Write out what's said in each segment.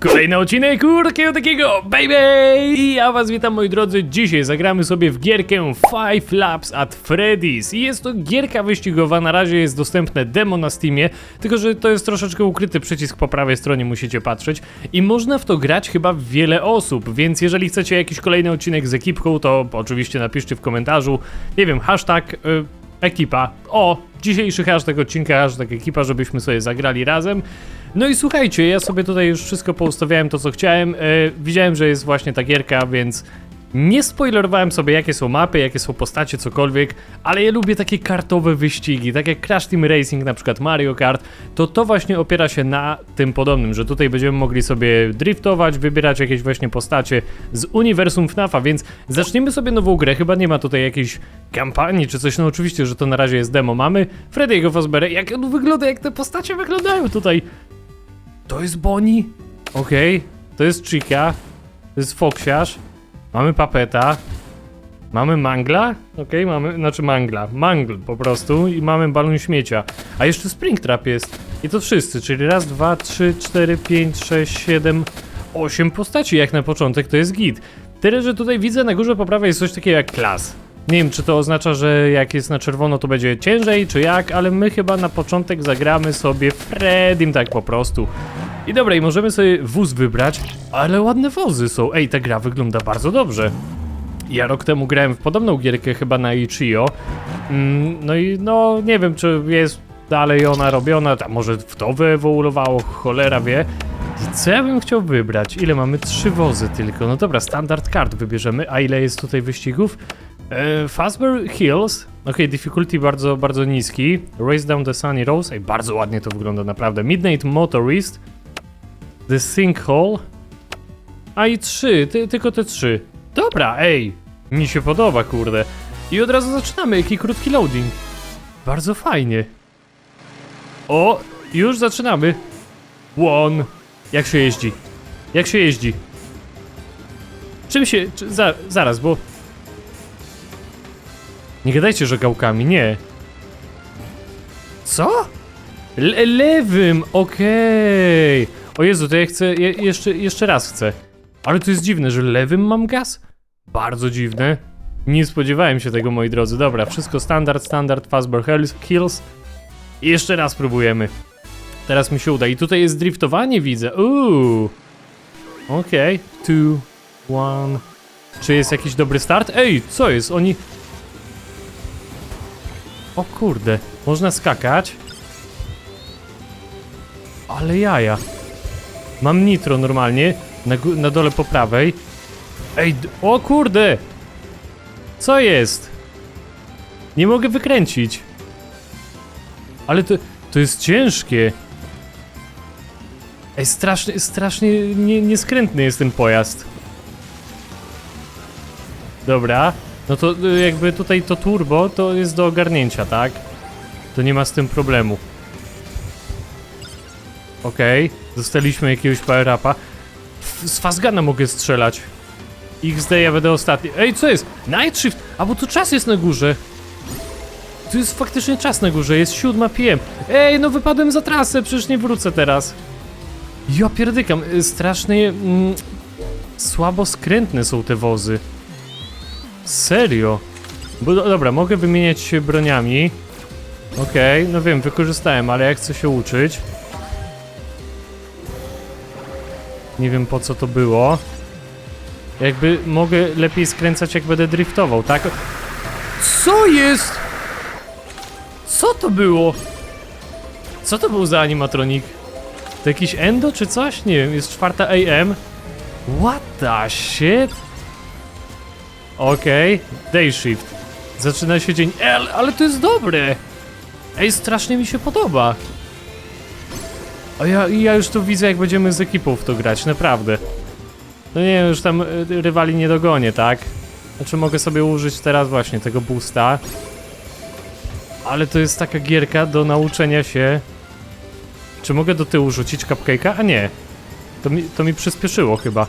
Kolejny odcinek takiego takiego baby! I ja was witam moi drodzy, dzisiaj zagramy sobie w gierkę Five Laps at Freddy's I jest to gierka wyścigowa, na razie jest dostępne demo na Steamie Tylko, że to jest troszeczkę ukryty przycisk po prawej stronie, musicie patrzeć I można w to grać chyba wiele osób, więc jeżeli chcecie jakiś kolejny odcinek z ekipką, to oczywiście napiszcie w komentarzu Nie wiem, hashtag... Y Ekipa. O, dzisiejszy hashtag odcinka, hashtag ekipa, żebyśmy sobie zagrali razem. No i słuchajcie, ja sobie tutaj już wszystko poustawiałem to, co chciałem. E, widziałem, że jest właśnie ta gierka, więc nie spoilerowałem sobie, jakie są mapy, jakie są postacie, cokolwiek, ale ja lubię takie kartowe wyścigi, tak jak Crash Team Racing, na przykład Mario Kart, to to właśnie opiera się na tym podobnym, że tutaj będziemy mogli sobie driftować, wybierać jakieś właśnie postacie z uniwersum FNAFa, więc zaczniemy sobie nową grę, chyba nie ma tutaj jakiejś kampanii czy coś, no oczywiście, że to na razie jest demo, mamy Freddy'ego Fazbear'a, jak on wygląda, jak te postacie wyglądają tutaj. To jest Bonnie, okej, to jest Chica, to jest Foxiarz, Mamy papeta. Mamy mangla? Okej, mamy, znaczy mangla. Mangl po prostu i mamy balon śmiecia. A jeszcze Springtrap jest. I to wszyscy, czyli raz, dwa, trzy, cztery, pięć, sześć, siedem, osiem postaci jak na początek to jest git. Tyle, że tutaj widzę na górze po prawej jest coś takiego jak klas. Nie wiem, czy to oznacza, że jak jest na czerwono, to będzie ciężej, czy jak, ale my chyba na początek zagramy sobie Freddym tak po prostu. I dobra, i możemy sobie wóz wybrać, ale ładne wozy są. Ej, ta gra wygląda bardzo dobrze. Ja rok temu grałem w podobną gierkę chyba na Ichio. Mm, no i no, nie wiem, czy jest dalej ona robiona, może w to wyewoluowało, cholera wie. I co ja bym chciał wybrać? Ile mamy? Trzy wozy tylko. No dobra, standard kart wybierzemy. A ile jest tutaj wyścigów? E, Fazbear Hills. Ok, difficulty bardzo, bardzo niski. Race Down the Sunny Rose. Ej, bardzo ładnie to wygląda, naprawdę. Midnight Motorist. The Sinkhole. A i trzy, ty, tylko te trzy. Dobra, ej, mi się podoba, kurde. I od razu zaczynamy, jaki krótki loading. Bardzo fajnie. O, już zaczynamy. One. Jak się jeździ? Jak się jeździ? Czym się... Czy, za, zaraz, bo... Nie gadajcie, że gałkami, nie. Co? Le lewym, okej. O Jezu, to ja chcę, je, jeszcze, jeszcze raz chcę. Ale to jest dziwne, że lewym mam gaz? Bardzo dziwne. Nie spodziewałem się tego, moi drodzy. Dobra, wszystko standard, standard, Fazbear Hills. I jeszcze raz próbujemy. Teraz mi się uda. I tutaj jest driftowanie, widzę. Uuu. Okej. Okay. Two, one. Czy jest jakiś dobry start? Ej, co jest? Oni... O kurde. Można skakać. Ale jaja. Mam nitro normalnie, na, na dole po prawej. Ej, o kurde! Co jest? Nie mogę wykręcić. Ale to, to jest ciężkie. Ej, strasznie, strasznie nie, nieskrętny jest ten pojazd. Dobra, no to y, jakby tutaj to turbo to jest do ogarnięcia, tak? To nie ma z tym problemu. Okej, dostaliśmy jakiegoś power-upa. Z Fazgana mogę strzelać. XD ja będę ostatni. Ej, co jest? Night Shift! A bo tu czas jest na górze. Tu jest faktycznie czas na górze, jest 7 PM. Ej, no wypadłem za trasę, przecież nie wrócę teraz. Ja pierdykam, y, strasznie... Mm, słabo skrętne są te wozy. Serio? Bo do, dobra, mogę wymieniać się broniami. Okej, no wiem, wykorzystałem, ale ja chcę się uczyć. Nie wiem po co to było. Jakby mogę lepiej skręcać jak będę driftował, tak? Co jest? Co to było? Co to był za animatronik? To jakiś endo czy coś? Nie wiem, jest czwarta AM. What the shit? Okej, day shift. Zaczyna się dzień. Ej, ale- to jest dobre! Ej, strasznie mi się podoba. A ja, ja już tu widzę, jak będziemy z ekipą w to grać, naprawdę. No nie, już tam y, rywali nie dogonię, tak? Znaczy mogę sobie użyć teraz właśnie tego boosta. Ale to jest taka gierka do nauczenia się. Czy mogę do tyłu rzucić cupcake'a? A nie. To mi, to mi przyspieszyło chyba.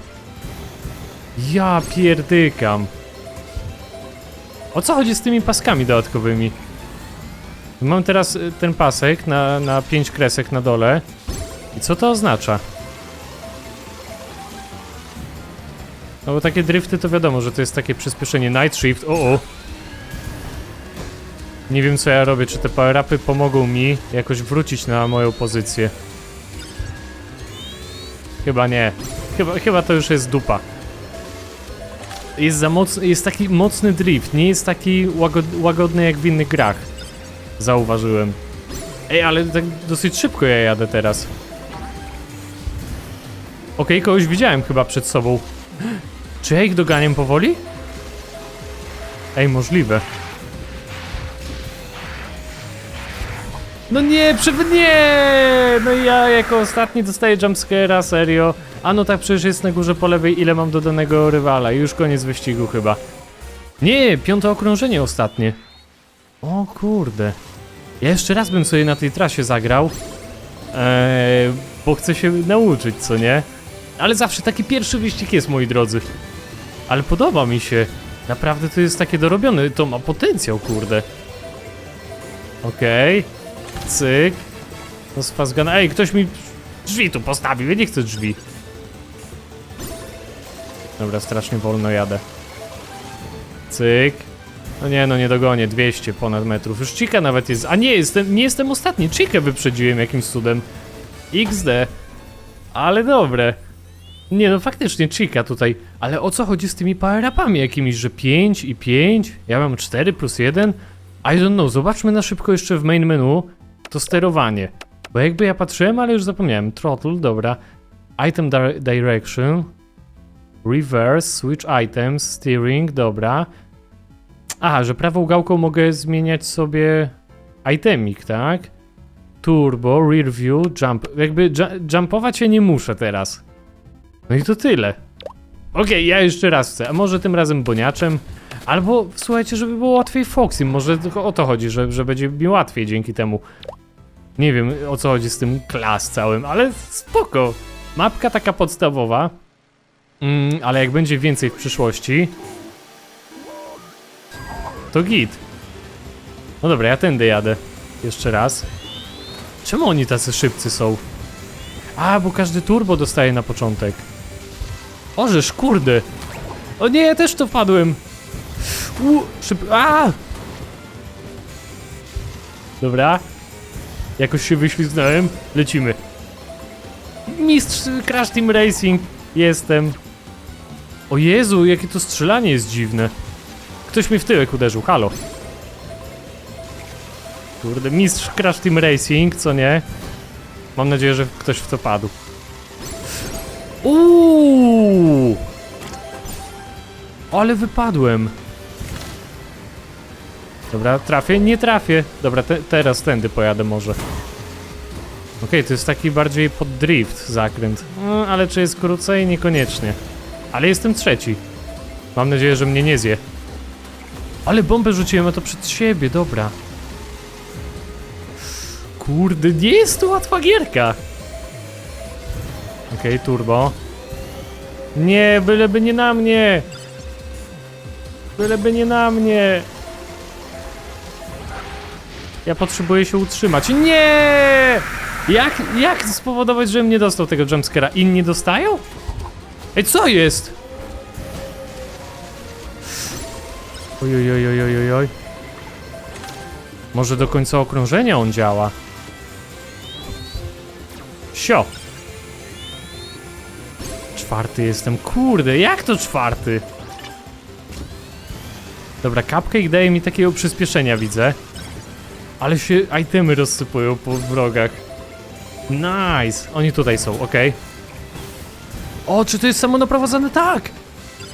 Ja pierdykam. O co chodzi z tymi paskami dodatkowymi? Mam teraz y, ten pasek na, na 5 kresek na dole. I co to oznacza? No bo takie drifty to wiadomo, że to jest takie przyspieszenie Night Shift. O, o. Nie wiem co ja robię, czy te power-upy pomogą mi jakoś wrócić na moją pozycję. Chyba nie. Chyba, chyba to już jest dupa. Jest za mocny, jest taki mocny drift, nie jest taki łagod, łagodny jak w innych grach. Zauważyłem. Ej, ale tak dosyć szybko ja jadę teraz. Okej, kogoś widziałem chyba przed sobą. Czy ja ich doganiam powoli? Ej, możliwe. No nie, przed... nie! No ja jako ostatni dostaję jumpscare'a, serio. A no tak, przecież jest na górze po lewej, ile mam do danego rywala. Już koniec wyścigu chyba. Nie, piąte okrążenie ostatnie. O kurde. Ja jeszcze raz bym sobie na tej trasie zagrał. Eee, bo chcę się nauczyć, co nie? Ale zawsze taki pierwszy wyścig jest, moi drodzy. Ale podoba mi się. Naprawdę to jest takie dorobione. To ma potencjał, kurde. Okej. Cyk. No sfazgana. Ej, ktoś mi drzwi tu postawił. Ja nie chcę drzwi. Dobra, strasznie wolno jadę. Cyk. No nie, no nie dogonię. 200 ponad metrów. Już Chica nawet jest. A nie, jestem, nie jestem ostatni. Chica wyprzedziłem jakimś cudem. XD. Ale dobre. Nie no, faktycznie Chica tutaj. Ale o co chodzi z tymi power-upami jakimiś, że 5 i 5? Ja mam 4 plus 1? I don't know, zobaczmy na szybko jeszcze w main menu to sterowanie. Bo jakby ja patrzyłem, ale już zapomniałem. Throttle, dobra. Item di direction. Reverse, switch items, steering, dobra. Aha, że prawą gałką mogę zmieniać sobie itemik, tak? Turbo, rear view, jump. Jakby ju jumpować ja nie muszę teraz. No i to tyle. Okej, ja jeszcze raz chcę. A może tym razem boniaczem? Albo słuchajcie, żeby było łatwiej Foxym. Może tylko o to chodzi, że, że będzie mi łatwiej dzięki temu. Nie wiem o co chodzi z tym klas całym, ale spoko. Mapka taka podstawowa. Mm, ale jak będzie więcej w przyszłości, to git. No dobra, ja tędy jadę. Jeszcze raz. Czemu oni tacy szybcy są? A, bo każdy turbo dostaje na początek. Ożeż, kurde. O nie, ja też to wpadłem. U, szyb... A! Dobra. Jakoś się wyślizgnąłem. Lecimy. Mistrz Crash Team Racing. Jestem. O Jezu, jakie to strzelanie jest dziwne. Ktoś mi w tyłek uderzył, halo. Kurde, mistrz Crash Team Racing, co nie? Mam nadzieję, że ktoś w to padł. Uuu! Ale wypadłem. Dobra, trafię? Nie trafię. Dobra, te, teraz tędy pojadę może. Okej, to jest taki bardziej pod drift zakręt. No, ale czy jest krócej? Niekoniecznie. Ale jestem trzeci. Mam nadzieję, że mnie nie zje. Ale bombę rzuciłem, a to przed siebie, dobra. Kurde, nie jest to łatwa gierka. Okej, turbo. Nie, byleby nie na mnie. Byleby nie na mnie. Ja potrzebuję się utrzymać. Nie! Jak, jak spowodować, żebym nie dostał tego jumpscare'a? Inni dostają? Ej, co jest? Oj, oj, oj, oj, oj, oj. Może do końca okrążenia on działa. Sio. Czwarty jestem. Kurde, jak to czwarty? Dobra, cupcake daje mi takiego przyspieszenia, widzę. Ale się itemy rozsypują po wrogach. Nice! Oni tutaj są, ok. O, czy to jest samonaprowadzone? Tak!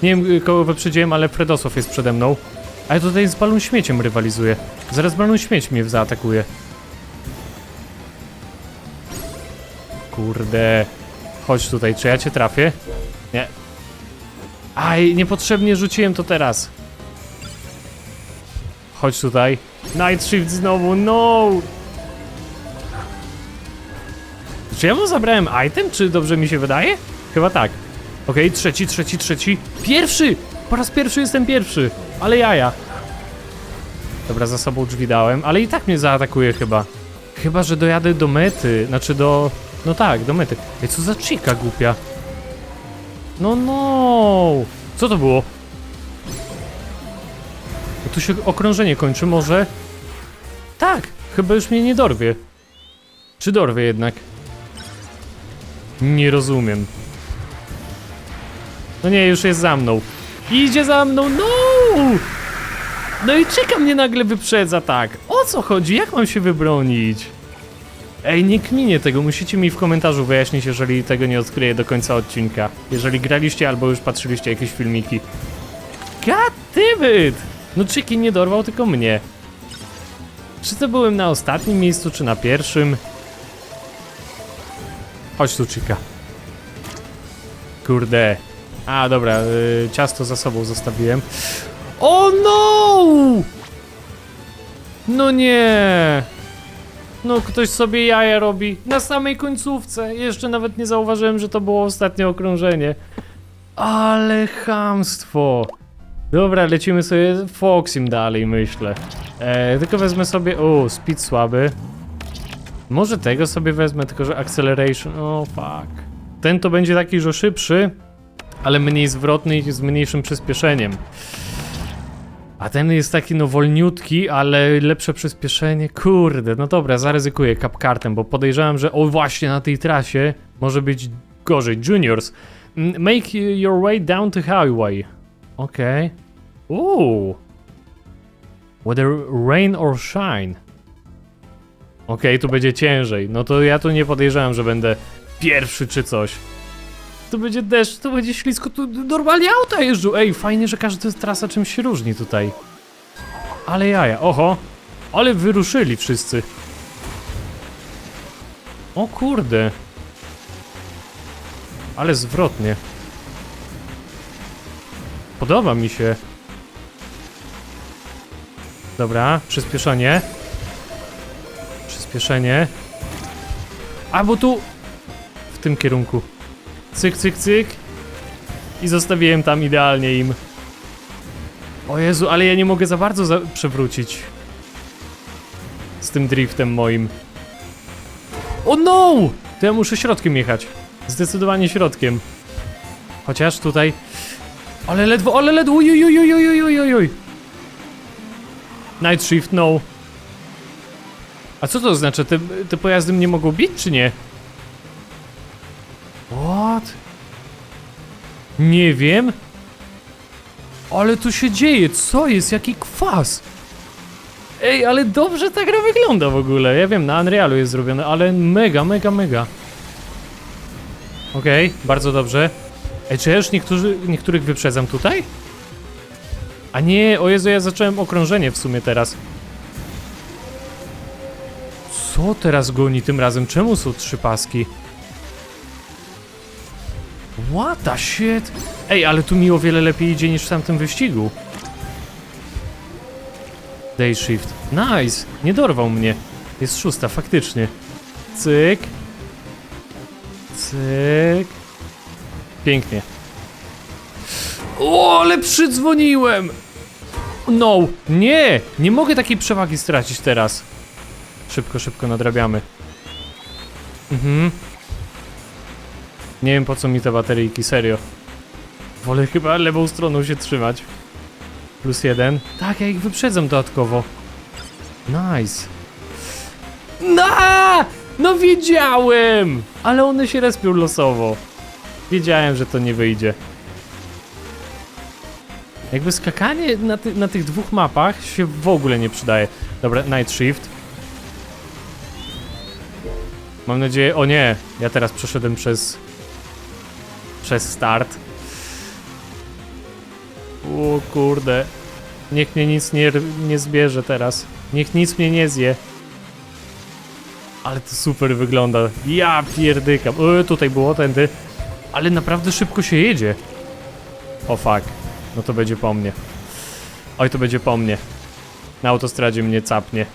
Nie wiem, kogo wyprzedziłem, ale Fredosław jest przede mną. Ale tutaj z balon śmieciem rywalizuje. Zaraz balon śmieć mnie zaatakuje. Kurde. Chodź tutaj, czy ja cię trafię? Nie. Aj, niepotrzebnie rzuciłem to teraz. Chodź tutaj. Night Shift znowu, no! Czy ja mu zabrałem item, czy dobrze mi się wydaje? Chyba tak. Okej, trzeci, trzeci, trzeci. Pierwszy! Po raz pierwszy jestem pierwszy. Ale jaja. Dobra, za sobą drzwi dałem, ale i tak mnie zaatakuje chyba. Chyba, że dojadę do mety. Znaczy do... No tak, do mety. Ej, co za chica głupia. No, no! Co to było? O, Tu się okrążenie kończy, może? Tak, chyba już mnie nie dorwie. Czy dorwie jednak? Nie rozumiem. No nie, już jest za mną. Idzie za mną, no! No i czeka mnie nagle wyprzedza, tak. O co chodzi? Jak mam się wybronić? Ej, nie kminie tego, musicie mi w komentarzu wyjaśnić, jeżeli tego nie odkryję do końca odcinka. Jeżeli graliście albo już patrzyliście jakieś filmiki. It! No Chicken nie dorwał, tylko mnie. Czy to byłem na ostatnim miejscu, czy na pierwszym? Chodź tu, Chica. Kurde. A, dobra, y, ciasto za sobą zostawiłem. O no! No nie! No ktoś sobie jaja robi na samej końcówce. Jeszcze nawet nie zauważyłem, że to było ostatnie okrążenie. Ale chamstwo. Dobra, lecimy sobie Foxim dalej, myślę. E, tylko wezmę sobie... O, speed słaby. Może tego sobie wezmę, tylko że acceleration... O, fuck. Ten to będzie taki, że szybszy, ale mniej zwrotny i z mniejszym przyspieszeniem. A ten jest taki no wolniutki, ale lepsze przyspieszenie. Kurde, no dobra, zaryzykuję kapkartem, bo podejrzewam, że o właśnie na tej trasie może być gorzej. Juniors, make your way down to highway. Okej. Okay. Uuu. Whether rain or shine. Okej, tu będzie ciężej. No to ja tu nie podejrzewam, że będę pierwszy czy coś. Tu będzie deszcz, tu będzie ślisko, tu normalnie auta jeżdżą. Ej, fajnie, że każda trasa czymś się różni tutaj. Ale jaja, oho. Ale wyruszyli wszyscy. O kurde. Ale zwrotnie. Podoba mi się. Dobra, przyspieszenie. Przyspieszenie. A, bo tu... W tym kierunku. Cyk, cyk, cyk. I zostawiłem tam idealnie im. O Jezu, ale ja nie mogę za bardzo za przewrócić. Z tym driftem moim. O no! To ja muszę środkiem jechać. Zdecydowanie środkiem. Chociaż tutaj... Ale ledwo, ale ledwo, oj, oj, oj, oj, oj, oj, oj. Night no. A co to oznacza? Te, te pojazdy mnie mogą bić, czy nie? What? Nie wiem. Ale tu się dzieje, co jest? Jaki kwas? Ej, ale dobrze ta gra wygląda w ogóle. Ja wiem, na Unrealu jest zrobione, ale mega, mega, mega. Okej, okay, bardzo dobrze. Ej, czy ja już niektórzy, niektórych wyprzedzam tutaj? A nie, o Jezu, ja zacząłem okrążenie w sumie teraz. Co teraz goni tym razem? Czemu są trzy paski? What the shit? Ej, ale tu mi o wiele lepiej idzie niż w tamtym wyścigu. Day shift. Nice! Nie dorwał mnie. Jest szósta, faktycznie. Cyk. Cyk. Pięknie. O, ale przydzwoniłem! No, nie! Nie mogę takiej przewagi stracić teraz. Szybko, szybko nadrabiamy. Mhm. Nie wiem po co mi te bateryjki, serio. Wolę chyba lewą stroną się trzymać. Plus jeden. Tak, ja ich wyprzedzam dodatkowo. Nice. No! No wiedziałem! Ale one się respią losowo. Wiedziałem, że to nie wyjdzie. Jakby skakanie na, ty na tych dwóch mapach się w ogóle nie przydaje. Dobra, Night Shift. Mam nadzieję... O nie! Ja teraz przeszedłem przez... Przez start. O kurde. Niech mnie nic nie, nie zbierze teraz. Niech nic mnie nie zje. Ale to super wygląda. Ja pierdykam. O, tutaj było tędy. Ale naprawdę szybko się jedzie. O fuck. No to będzie po mnie. Oj, to będzie po mnie. Na autostradzie mnie capnie.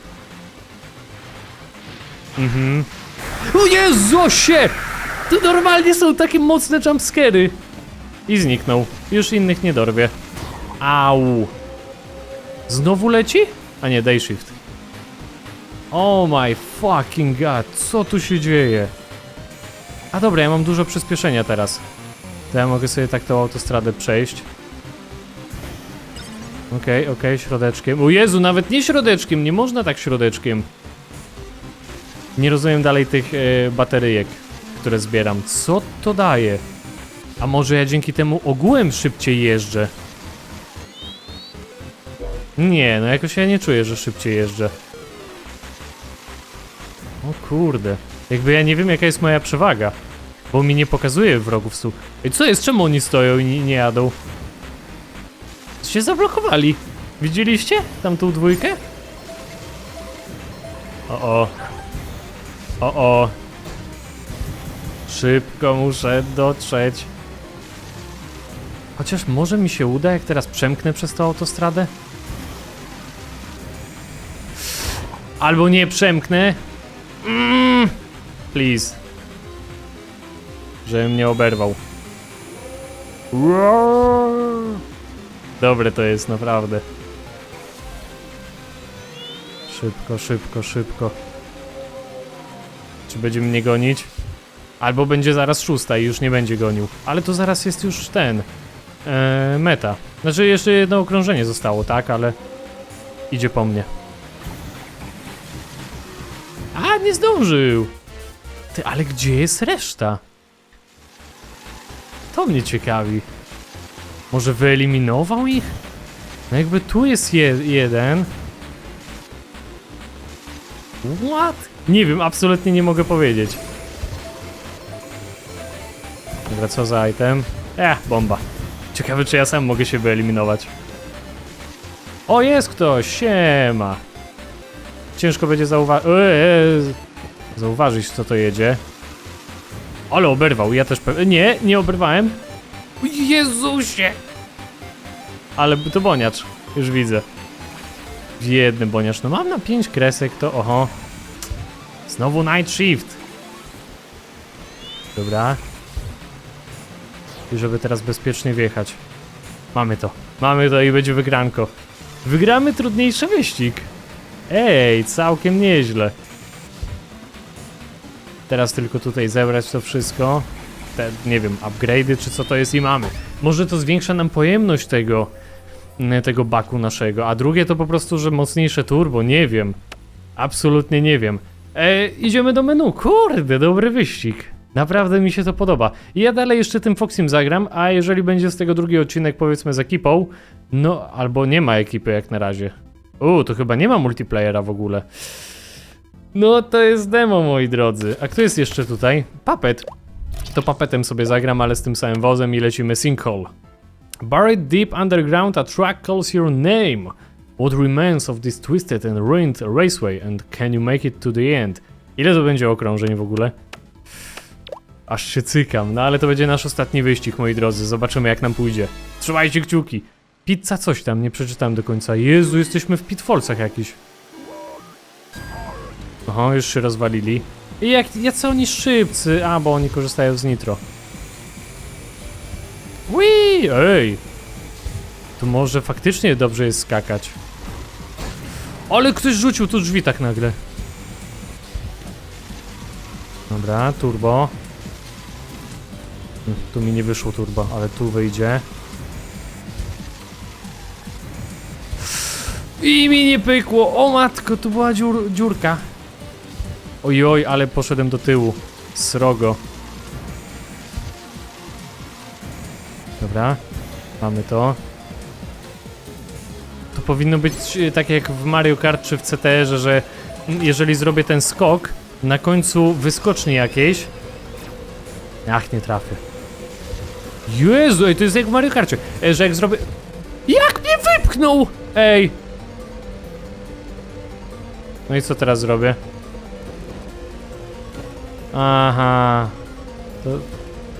Mhm. O Jezusie! To normalnie są takie mocne jumpscary. I zniknął. Już innych nie dorwie. Au. Znowu leci? A nie, day shift. Oh my fucking god, co tu się dzieje? A dobra, ja mam dużo przyspieszenia teraz. To ja mogę sobie tak tą autostradę przejść. Okej, okej, środeczkiem. O Jezu, nawet nie środeczkiem, nie można tak środeczkiem. Nie rozumiem dalej tych e, bateryjek, które zbieram. Co to daje? A może ja dzięki temu ogółem szybciej jeżdżę? Nie, no jakoś ja nie czuję, że szybciej jeżdżę. O kurde. Jakby ja nie wiem jaka jest moja przewaga. Bo mi nie pokazuje wrogów stu. Ej, co jest? Czemu oni stoją i nie, nie jadą? Się zablokowali. Widzieliście? Tamtą dwójkę? O o. O o. Szybko muszę dotrzeć. Chociaż może mi się uda, jak teraz przemknę przez tą autostradę? Albo nie przemknę. Mm, please. Żebym nie oberwał. Dobre to jest, naprawdę. Szybko, szybko, szybko. Czy będzie mnie gonić? Albo będzie zaraz szósta i już nie będzie gonił. Ale to zaraz jest już ten. E, meta. Znaczy jeszcze jedno okrążenie zostało, tak? Ale idzie po mnie. A, nie zdążył! Ty, ale gdzie jest reszta? To mnie ciekawi. Może wyeliminował ich? No jakby tu jest je jeden. What? Nie wiem, absolutnie nie mogę powiedzieć. Co za item? Eh, bomba. Ciekawe, czy ja sam mogę się wyeliminować. O, jest ktoś! Siema! Ciężko będzie zauważyć. Zauważyć, co to jedzie. Ale oberwał, ja też pewnie. Nie, nie oberwałem. Jezusie! Ale to boniacz, już widzę. Biedny boniacz. No mam na 5 kresek, to oho. Znowu night shift. Dobra. I żeby teraz bezpiecznie wjechać. Mamy to. Mamy to i będzie wygranko. Wygramy trudniejszy wyścig. Ej, całkiem nieźle. Teraz tylko tutaj zebrać to wszystko. Te, nie wiem, upgrade'y czy co to jest i mamy. Może to zwiększa nam pojemność tego, mm, tego baku naszego, a drugie to po prostu, że mocniejsze turbo, nie wiem. Absolutnie nie wiem. E, idziemy do menu, kurde, dobry wyścig. Naprawdę mi się to podoba. I ja dalej jeszcze tym Foxim zagram, a jeżeli będzie z tego drugi odcinek powiedzmy z ekipą, no albo nie ma ekipy jak na razie. U, to chyba nie ma multiplayera w ogóle. No to jest demo, moi drodzy. A kto jest jeszcze tutaj? Puppet. To Puppetem sobie zagram, ale z tym samym wozem i lecimy sinkhole. Buried deep underground, a track calls your name. What remains of this twisted and ruined raceway and can you make it to the end? Ile to będzie okrążeń w ogóle? Aż się cykam, no ale to będzie nasz ostatni wyścig, moi drodzy. Zobaczymy jak nam pójdzie. Trzymajcie kciuki. Pizza coś tam, nie przeczytałem do końca. Jezu, jesteśmy w pitfallsach jakiś. Oho, już się rozwalili. I jak, jacy oni szybcy? A, bo oni korzystają z nitro. Wii! Ej! Tu może faktycznie dobrze jest skakać. Ale ktoś rzucił tu drzwi tak nagle. Dobra, turbo. Tu mi nie wyszło turbo, ale tu wyjdzie. I mi nie pykło! O matko, tu była dziur, dziurka. Ojoj, ale poszedłem do tyłu. Srogo. Dobra, mamy to. To powinno być e, tak jak w Mario Kart czy w CTR-ze, że jeżeli zrobię ten skok, na końcu wyskoczni jakieś. Ach, nie trafię. Jezu, to jest jak w Mario Karcie, e, że jak zrobię... Jak mnie wypchnął! Ej! No i co teraz zrobię? Aha. To,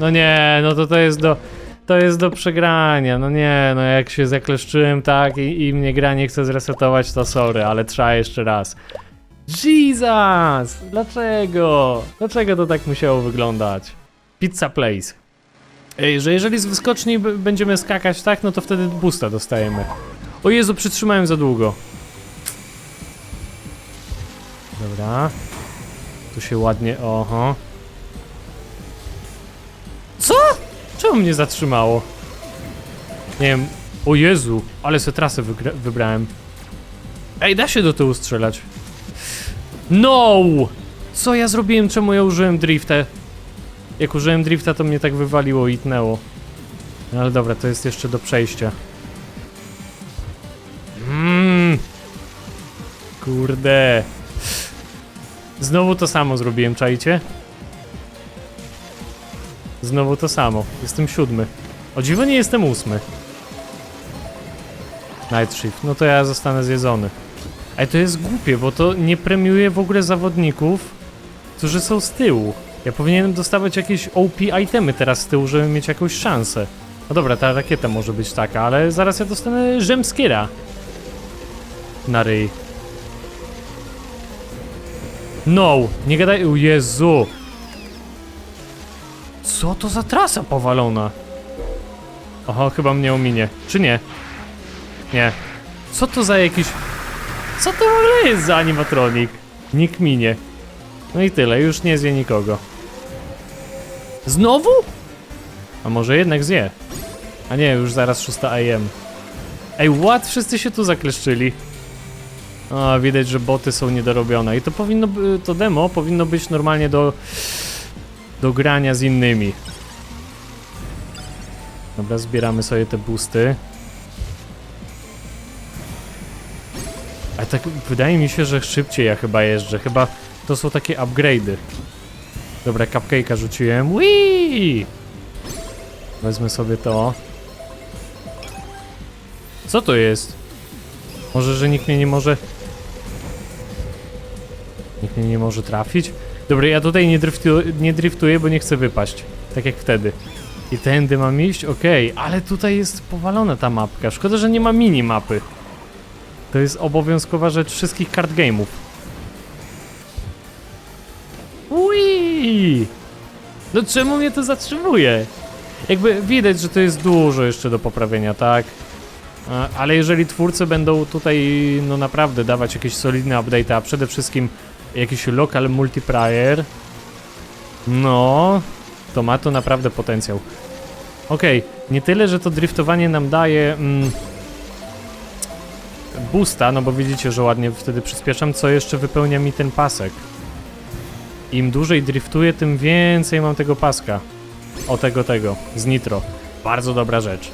no nie, no to to jest do... To jest do przegrania, no nie, no jak się zakleszczyłem tak i, i mnie gra nie chce zresetować, to sorry, ale trzeba jeszcze raz. Jesus! Dlaczego? Dlaczego to tak musiało wyglądać? Pizza Place. Że jeżeli z wyskoczni będziemy skakać tak, no to wtedy boosta dostajemy. O Jezu, przytrzymałem za długo. Dobra. Tu się ładnie, oho. Co? Czemu mnie zatrzymało? Nie wiem. O Jezu, ale se trasę wybrałem. Ej, da się do tyłu strzelać. No! Co ja zrobiłem? Czemu ja użyłem drifta? Jak użyłem drifta, to mnie tak wywaliło i tnęło. No ale dobra, to jest jeszcze do przejścia. Mmm. Kurde. Znowu to samo zrobiłem, czajcie? Znowu to samo. Jestem siódmy. O dziwo nie jestem ósmy. Night Shift. No to ja zostanę zjedzony. Ale to jest głupie, bo to nie premiuje w ogóle zawodników, którzy są z tyłu. Ja powinienem dostawać jakieś OP itemy teraz z tyłu, żeby mieć jakąś szansę. No dobra, ta rakieta może być taka, ale zaraz ja dostanę Rzymskiera. Na ryj. No, nie gadaj. O Jezu. Co to za trasa powalona? Oho, chyba mnie ominie. Czy nie? Nie. Co to za jakiś... Co to w ogóle jest za animatronik? Nikt minie. No i tyle, już nie zje nikogo. Znowu? A może jednak zje? A nie, już zaraz 6 AM. Ej, what? Wszyscy się tu zakleszczyli. A, widać, że boty są niedorobione. I to powinno, to demo powinno być normalnie do, do grania z innymi. Dobra, zbieramy sobie te boosty. Ale tak wydaje mi się, że szybciej ja chyba jeżdżę. Chyba to są takie upgrade'y. Dobra, cupcake'a rzuciłem. Wii! Wezmę sobie to. Co to jest? Może, że nikt mnie nie może... Nikt mnie nie może trafić? Dobra, ja tutaj nie, driftu, nie driftuję, bo nie chcę wypaść. Tak jak wtedy. I tędy mam iść? Okej, ale tutaj jest powalona ta mapka. Szkoda, że nie ma minimapy. To jest obowiązkowa rzecz wszystkich card game'ów. No czemu mnie to zatrzymuje? Jakby widać, że to jest dużo jeszcze do poprawienia, tak? A, Ale jeżeli twórcy będą tutaj, no naprawdę dawać jakieś solidne update, a przede wszystkim jakiś local multiplayer, no, to ma to naprawdę potencjał. Okej, nie tyle, że to driftowanie nam daje mm, boosta, no bo widzicie, że ładnie wtedy przyspieszam, co jeszcze wypełnia mi ten pasek. Im dłużej driftuję, tym więcej mam tego paska. O tego, tego, z nitro. Bardzo dobra rzecz.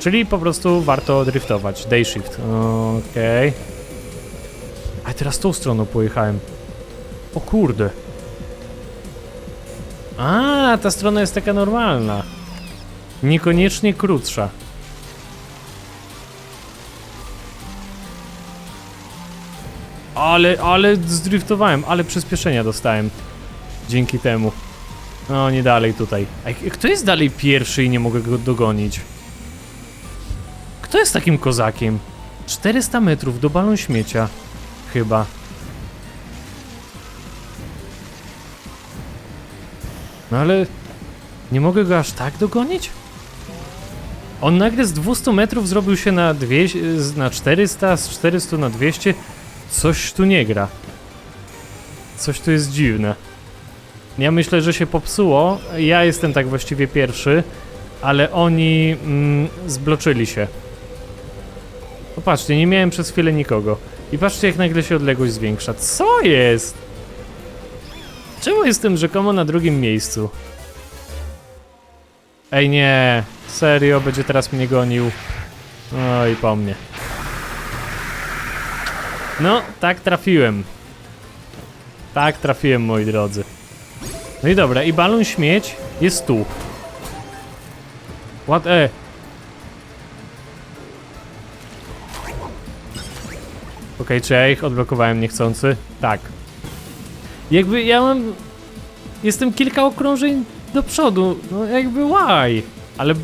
Czyli po prostu warto driftować. Day shift. Okej. A teraz tą stroną pojechałem. O kurde. A, ta strona jest taka normalna. Niekoniecznie krótsza. Ale, ale zdriftowałem, ale przyspieszenia dostałem. Dzięki temu. No, nie dalej tutaj. Ej, kto jest dalej pierwszy i nie mogę go dogonić? Kto jest takim kozakiem? 400 metrów do balon śmiecia. Chyba. No ale... Nie mogę go aż tak dogonić? On nagle z 200 metrów zrobił się na, 200, na 400, z 400 na 200. Coś tu nie gra. Coś tu jest dziwne. Ja myślę, że się popsuło. Ja jestem tak właściwie pierwszy, ale oni mm, zbloczyli się. Popatrzcie, nie miałem przez chwilę nikogo. I patrzcie, jak nagle się odległość zwiększa. Co jest? Czemu jestem rzekomo na drugim miejscu? Ej, nie. Serio, będzie teraz mnie gonił. No i po mnie. No, tak trafiłem. Tak trafiłem, moi drodzy. No i dobra, i balon śmieć jest tu. What e? Okej, czy ja ich odblokowałem niechcący? Tak. Jakby ja mam... Jestem kilka okrążeń do przodu, no jakby why? Ale...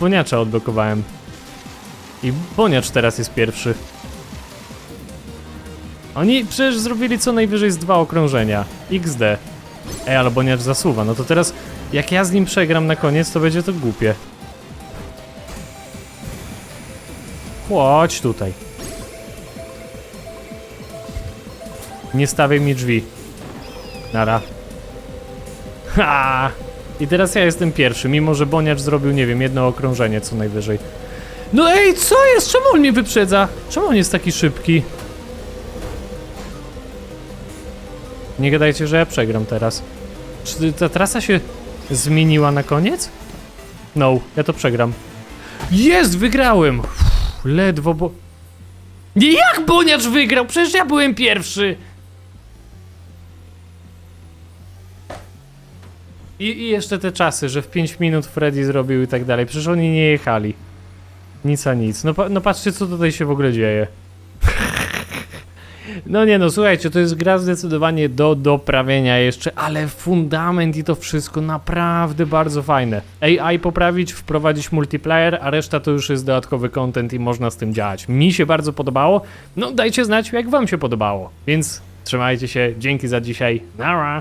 Boniacza odblokowałem. I Boniacz teraz jest pierwszy. Oni przecież zrobili co najwyżej z dwa okrążenia. XD. Ej, ale Boniacz zasuwa, no to teraz jak ja z nim przegram na koniec, to będzie to głupie. Chodź tutaj. Nie stawiaj mi drzwi. Nara. Ha! I teraz ja jestem pierwszy, mimo że Boniacz zrobił, nie wiem, jedno okrążenie co najwyżej. No ej, co jest? Czemu on mnie wyprzedza? Czemu on jest taki szybki? Nie gadajcie, że ja przegram teraz. Czy ta trasa się zmieniła na koniec? No, ja to przegram. Jest, wygrałem! Uff, ledwo, bo... Nie, jak Boniacz wygrał? Przecież ja byłem pierwszy! I, I jeszcze te czasy, że w 5 minut Freddy zrobił i tak dalej. Przecież oni nie jechali. Nic a nic. No, no patrzcie, co tutaj się w ogóle dzieje. No nie no, słuchajcie, to jest gra zdecydowanie do doprawienia jeszcze, ale fundament i to wszystko naprawdę bardzo fajne. AI poprawić, wprowadzić multiplayer, a reszta to już jest dodatkowy content i można z tym działać. Mi się bardzo podobało, no dajcie znać jak wam się podobało. Więc trzymajcie się, dzięki za dzisiaj, nara!